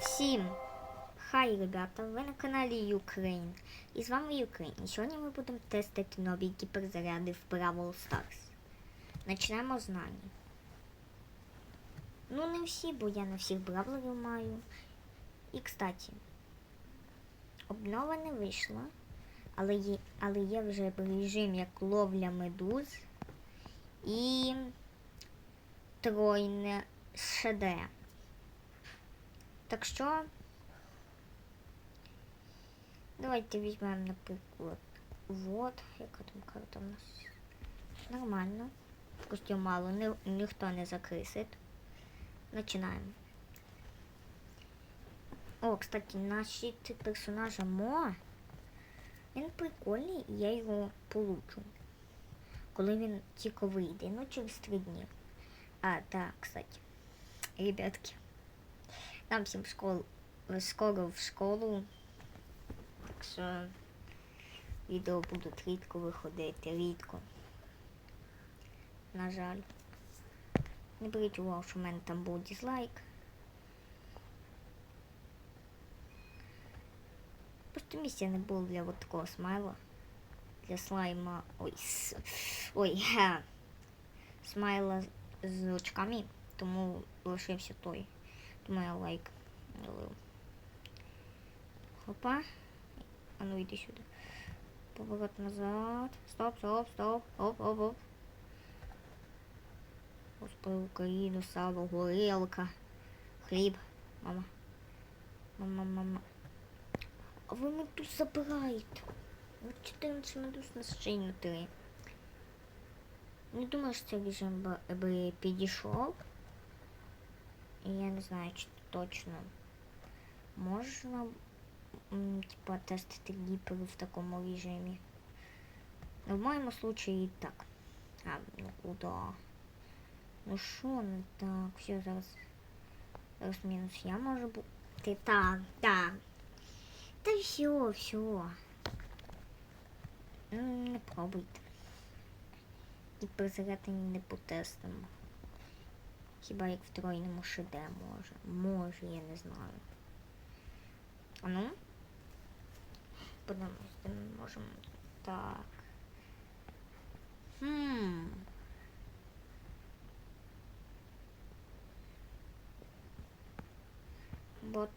Всім хай, ребята! Ви на каналі Ukraine. І з вами Ukraine. І сьогодні ми будемо тестити нові гіперзаряди в Brawl Stars. Почнемо з Нані. Ну, не всі, бо я на всіх бравлерів маю. І, кстати, обнова не вийшла, але є, але є вже режим як ловля медуз і тройне ШД. Так що давайте візьмемо, наприклад, вот, яка там карта у нас. Нормально. Костюм мало, ні, ніхто не закрисить. Починаємо. О, кстати, наш персонажа Мо. Він прикольний, я його получу. Коли він тільки вийде, ну через три дні. А, так, кстати, ребятки. Нам всім школ... скоро в школу. Так що відео будуть рідко виходити, рідко. На жаль. Не беріть увагу, що в мене там був дизлайк. Просто місця не було для от такого смайла. Для слайма. Ой, с... ой, га. Смайла з очками, тому лишився той. Тому я лайк. Хопа. А ну йди сюди. Поворот назад. Стоп, стоп, стоп. Оп, оп, оп. Господи, Україну, сало, горілка. Хліб. Мама. Мама, мама. А ви мене тут забираєте. Ви 14 медуз на шиї 3. Не думаю, що цей би, би підійшов. Я не знаю, чи точно можна типа тестити гіпери в такому режимі. Ну, в моєму случаї так. А, ну куди? Ну що не так? Все, зараз. Зараз мінус я можу бути. Так, так. Та все, все. Не пробуйте. І перезаряди не потестимо. Хіба як в тройному ШД може. Може, я не знаю. А ну? Подивимось, де ми можемо. Так. Хм.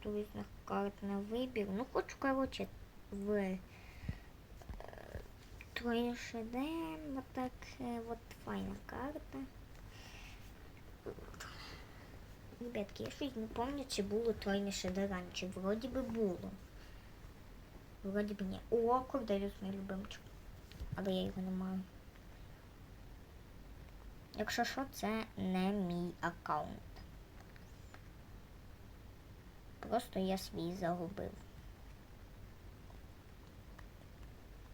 Різних карт на вибір. Ну, хочу, коротше, в е, Тройне ШД, вот так, е, вот файна карта. Ребятки, я щось не пам'ятаю, чи було тройне ШД раніше. Вроді би було. Вроді би ні. О, Корделіус мій любимчик. Але я його не маю. Якщо що, це не мій аккаунт. Просто я свій загубив.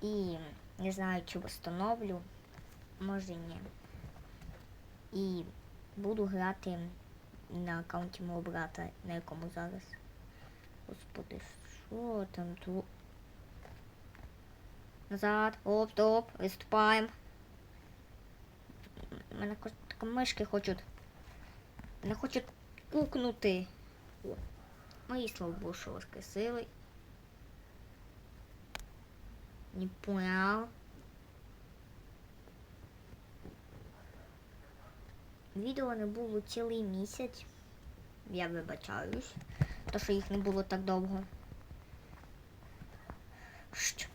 І не знаю, чи встановлю. Може ні. І буду грати на аккаунті мого брата, на якому зараз. Господи, що там тут? Назад, оп, стоп, виступаємо. Мене тако мишки хочуть. Мене хочуть пукнути. Мої слава Богу, що воскресили. Не понял. Відео не було цілий місяць. Я вибачаюсь. То, що їх не було так довго. Що?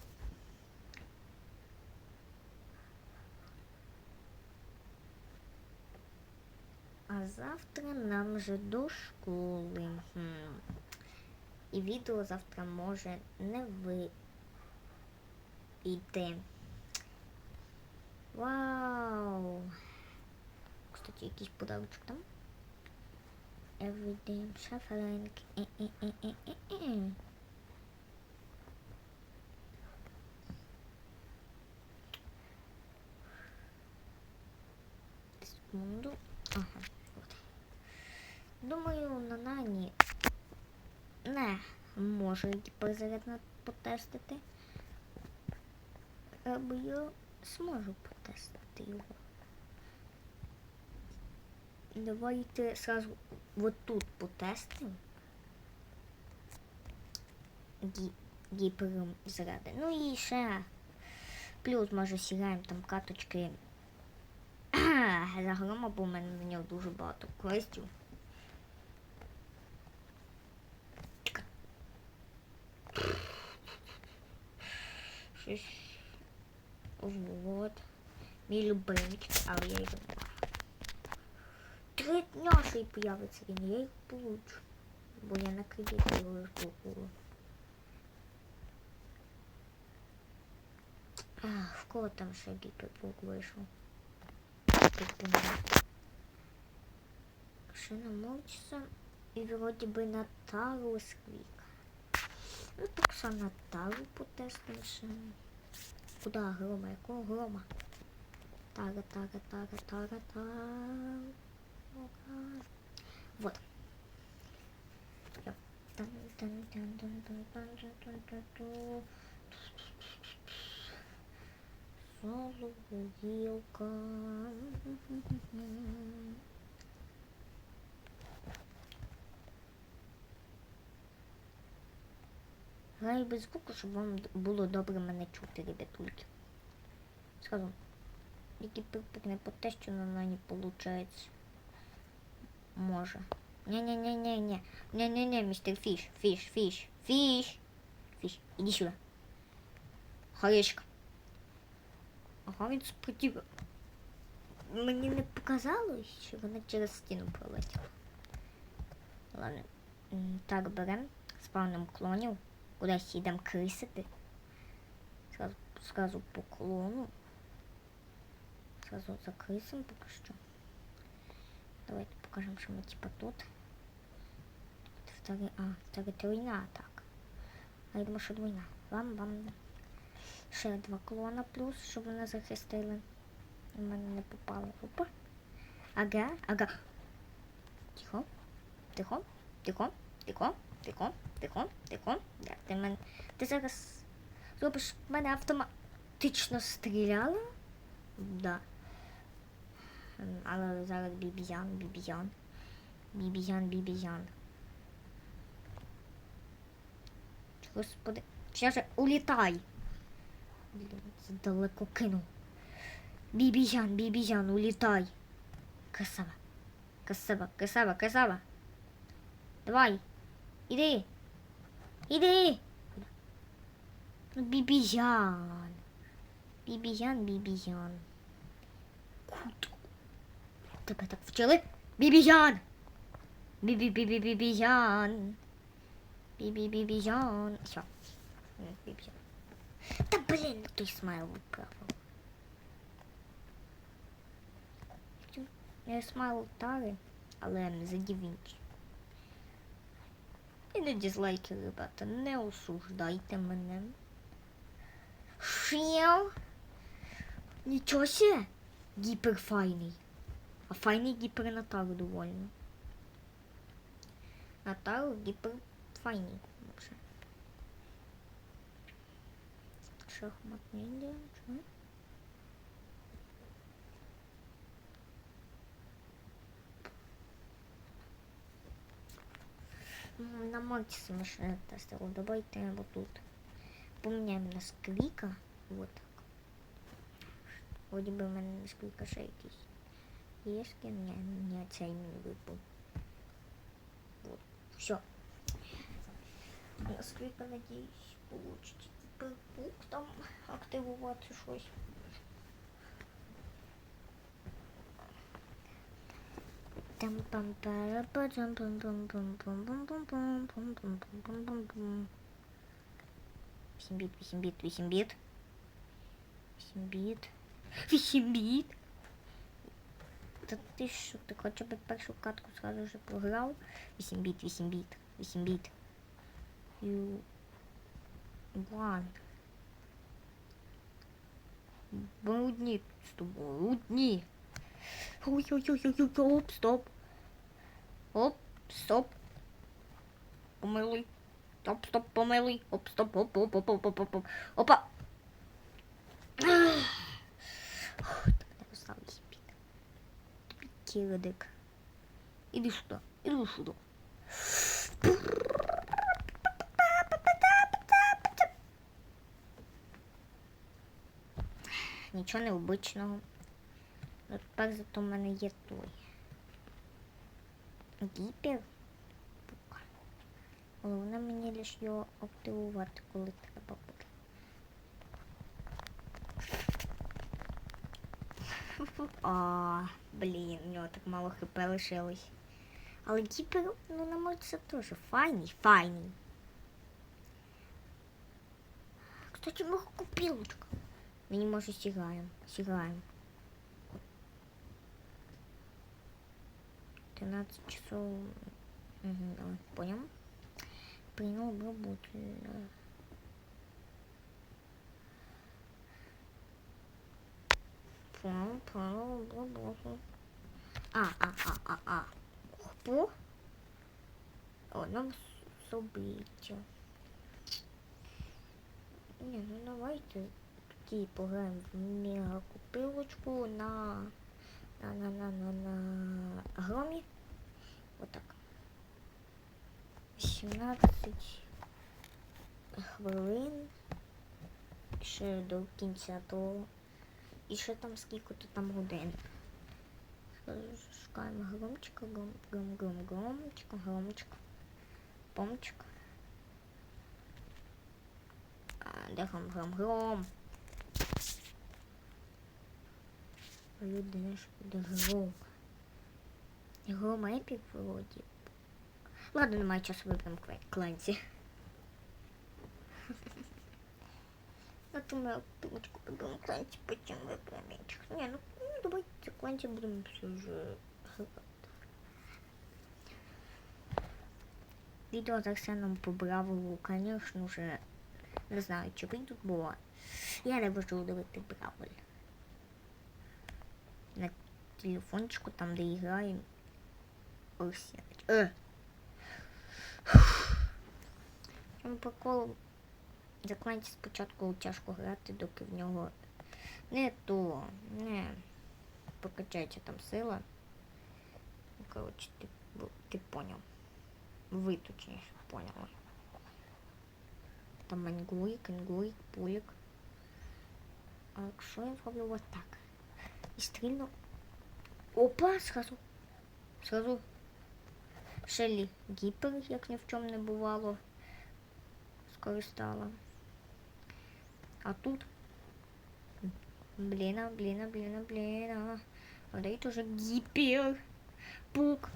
А завтра нам же до школи. І відео завтра може не вийти. Вау! Кстати, якийсь подарочок там. Everyday shuffling. Е-е-е-е-е-е. Секунду. Ага, от. Думаю, на нані не може гіперзарядно потестити. Або я зможу потестити його. Давайте сразу вот тут потестимо. гі, гіпером зради. Ну і ще плюс може сігаємо там каточки. За грома, бо в мене на нього дуже багато квестів. Щось. Вот. Мій любимчик, але я його. Три дня ще й появиться він, я їх получу. Бо я на кредит його купила. Ах, в кого там ще гіпербук вийшов? Тут нема. Машина мовчиться і вроді би на тару сквік. Ну так що на тару потестимо ще. Куда грома? Якого грома? Тара, тара, тара, тара, тара. Тан. Соловілка. Граю без звуку, щоб вам було добре мене чути, ребятульки. Скажу. Який припукне по те, що на неї виходить. Може. Ні-ні-ні-ні-ні. Ні-ні-ні, містер Фіш. Фіш, фіш, фіш. Фіш, іди сюди. Хорішка. Ага, він спротив. Мені не показалось, що вона через стіну пролетіла. Ладно. Так, берем. Спавним клонів. Кудись йдемо крисити. Сразу, сразу по клону. Сразу закрисим поки що. Давайте покажемо, що ми типа тут. Втори... А, втори тройна атака. А я думаю, що двойна. Вам, вам. Ще два клона плюс, щоб вони захистили. У мене не попало. Опа. Ага, ага. Тихо. Тихо. Тихо. Тихо. Тихо. Тихо. Тихо. Да, ти мен... Ти зараз зробиш мене автоматично стріляла? Да. alırız alırız Bibican Bibican Bibican Bibican Господи, сейчас же улетай. Блин, далеко кинул. Бибижан, Бибижан, улетай. Красава, красава, красава, красава. Давай, иди, иди. Бибижан, Бибижан, Бибижан. Куда? Тебе так вчили? Бібіян. Бібі-бібі-бібіян. Бібі-бібіян. Все. Бібіян. Та блін, той смайл виправив. Я смайл тари, але не задів інші. І не дізлайки, ребята, не осуждайте мене. Шіл. Нічого себе. Гіпер файний. А файний гіпер Наталу довольно. Наталу гіпер файний. Вообще. Шахмат ниндзя. Чё? М, На Мортиса машина тестила. Давайте вот тут. Поменяем на сквика. Вот так. Вроде бы у мене на сквика ще якийсь. Є скин? Ні, ні, цей мені випав. Вот. Все. На сквика, надіюсь, получить. Пук там активувати щось. Там пам пара па там пам пам пам пам пам пам пам пам пам пам пам пам пам Вісім біт, вісім біт, вісім біт. Вісім біт. Вісім біт. Та ти що, ти хоча б першу катку сразу вже програв? Вісім біт, вісім біт, вісім біт. You one. Ми одні з тобою, одні. Ой-ой-ой-ой, оп, стоп. Оп, стоп. Помилуй. Стоп, стоп, помилуй. Оп, стоп, оп, оп, оп, оп, оп, оп, оп. Опа. такие воды. Иди сюда, иди сюда. Нічого необичного. Так зато в мене є той. Гіпер. Головне мені лише його активувати, коли треба. буде. А, блін, у нього так мало хп лишилось. Але гіпер, ну на мой це теж файний, файний. Кстати, ми купілочка. Мені може сігаємо. Сігаємо. 13 часов. Угу, давай, понял. Принял обработали. А, а, а, а, а. Хпу. О, нам события. Не, ну давайте тоді пограємо в мегакупилочку на на на на на на громі. Отак. 17 хвилин. Ще до кінця того. І ще там скільки то там годин. Шукаємо громчика, гром, гром, гром, громчика, громчика. Помчик. А, де гром, гром, гром. Людина ж буде гром. Гром епік вроді. Ладно, немає часу виберемо кланці. Потом я думочку потом кланти, потом выберем меньше. Не, ну, ну давайте кланти будем все же Відео з Арсеном по Бравлу, конечно же, не знаю, чи вийдуть, бо я не буду дивити Бравль. На телефончику там, де грає Арсенович. Е! Прикол закланці спочатку тяжко грати, доки в нього не то, не прокачається там сила. Ну, коротше, ти, ти поняв. Ви точніше поняли. Там мангурик, інгурик, пулік. А якщо я зроблю ось так. І стрільну. Опа, сразу. Сразу. Шелі гіпер, як ні в чому не бувало. Скористала. А тут... Блин, а, блин, а, блин, а, блин. А. А вот это уже гипер. Пук.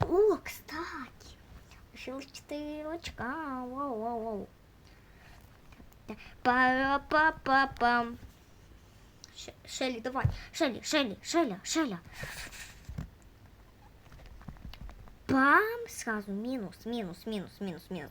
О, кстати. Получил 4 очка. Вау, вау, вау. Пара-па-па-пам. Шелли, давай. Шелли, Шелли, Шелли, Шелли. Пам! Сразу минус, минус, минус, минус, минус.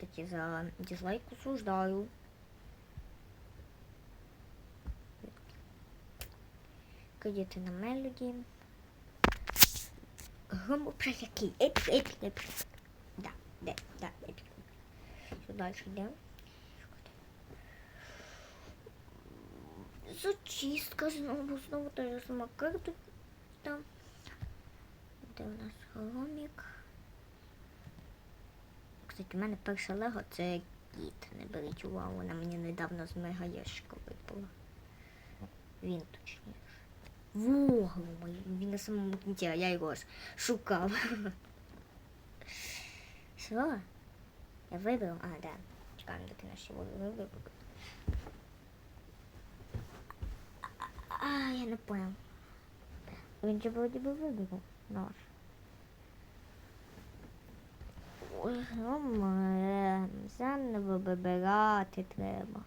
Кстати, за дизлайк осуждаю. Кадети на мелоді. Громко про який? Епік, епік, епік. Да, да, да, епік. Що далі йде? Зачистка знову, знову та ж сама карта. Там. Де у нас громік? Кстати, у мене перше лего це кіт. Не беріть увагу, вона мені недавно з мегаєшка випала. Він точніше. Во, мой, він на самому кінці, а я його ж шукав. Що? Я вибрав? А, да. Чекаємо, доки наші вибрав. А, я не понял. Він же вроді би вибрав наш. Ой, громе, заново вибирати треба.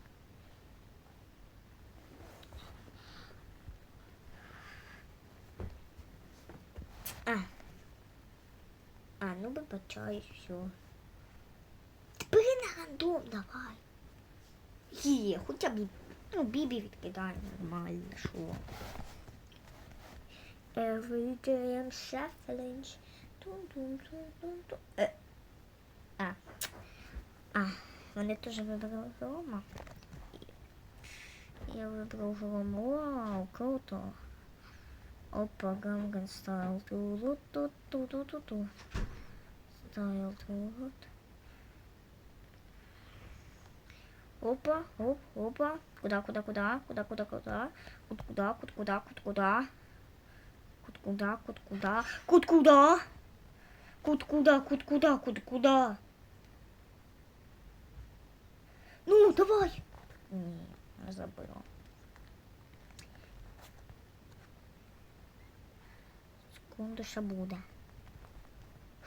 А. А, ну вибачай, все. Тепер на рандом давай. Є, хоча б Ну, Бібі відкидає нормально, що. Every day I'm shuffling. Тун-тун-тун-тун-тун. Е. А. А, вони теж вибрали Грома. Я вибрав Гром. Вау, круто. Опа, Gangnam Style. Ту-ту-ту-ту-ту-ту. Style тут. Опа, оп, опа. Куда, куда, куда? Куда, куда, куда? Кут куда, кут куда, кут куда? Кут куда, кут куда? Кут куда? Кут куда, кут куда, кут куда? Ну, давай. Ні, не забила. Секунду ще буде.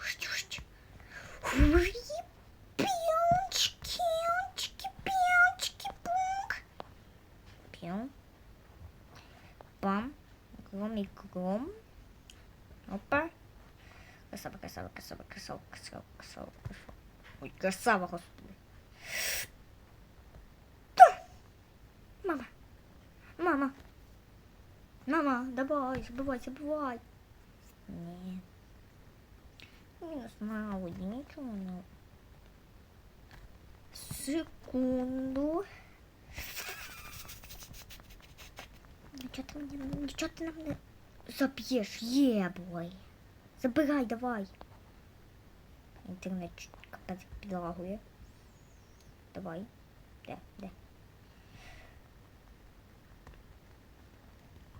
Щ-щ. Уй, Піончики, ончики, піончики, пунк. Піон. Пам. Гром і гром. Опа. Красава, красава, красава, красава, красава, красава, красава. Ой, красава, господи. Та! Мама. Мама. Мама, давай, забивай, забивай. Ні. Мінус на одні, нічого не. Секунду. Нічого ти мені, нічого ти нам не заб'єш, єбой. Забирай, давай. Інтернет капець підлагує. Давай. Де, де?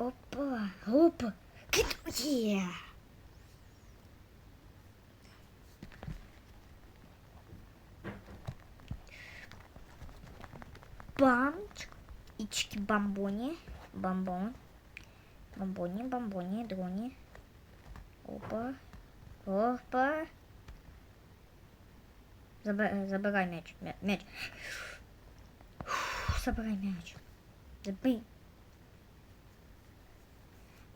Опа, опа, где? Банчик, ички бомбони, бомбон, бомбони, бомбони, дрони. Опа, опа. Забирай, забирай мяч, мяч. Забирай мяч. Забей.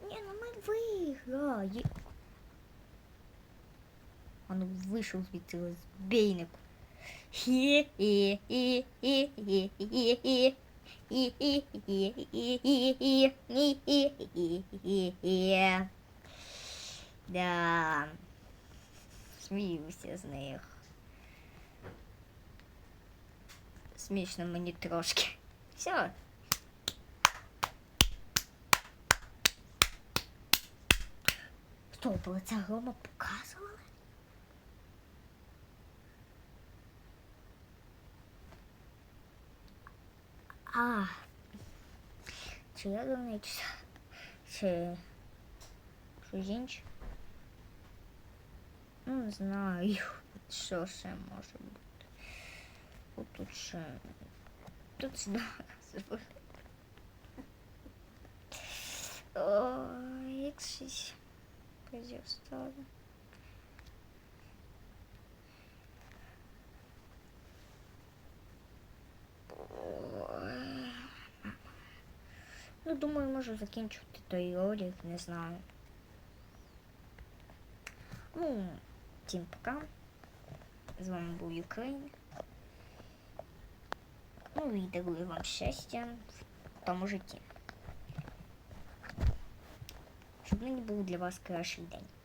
Не, ну мы выиграли. Он вышел звідси розбійник. Да. Сміюся з них. Смішно мені трошки. Все. Було ця грома показувала? А. Чи я думаю, чи, чи щось інше? Ну, не знаю, що ще може бути. От тут ще. Тут знак. Ой, як щось. Козів. Ой. Ну, думаю, можу закінчувати той ролик, не знаю. Ну, всім пока. З вами був Україн. Ну і дарую вам щастя в тому житті. Щоб мені був для вас кращий день.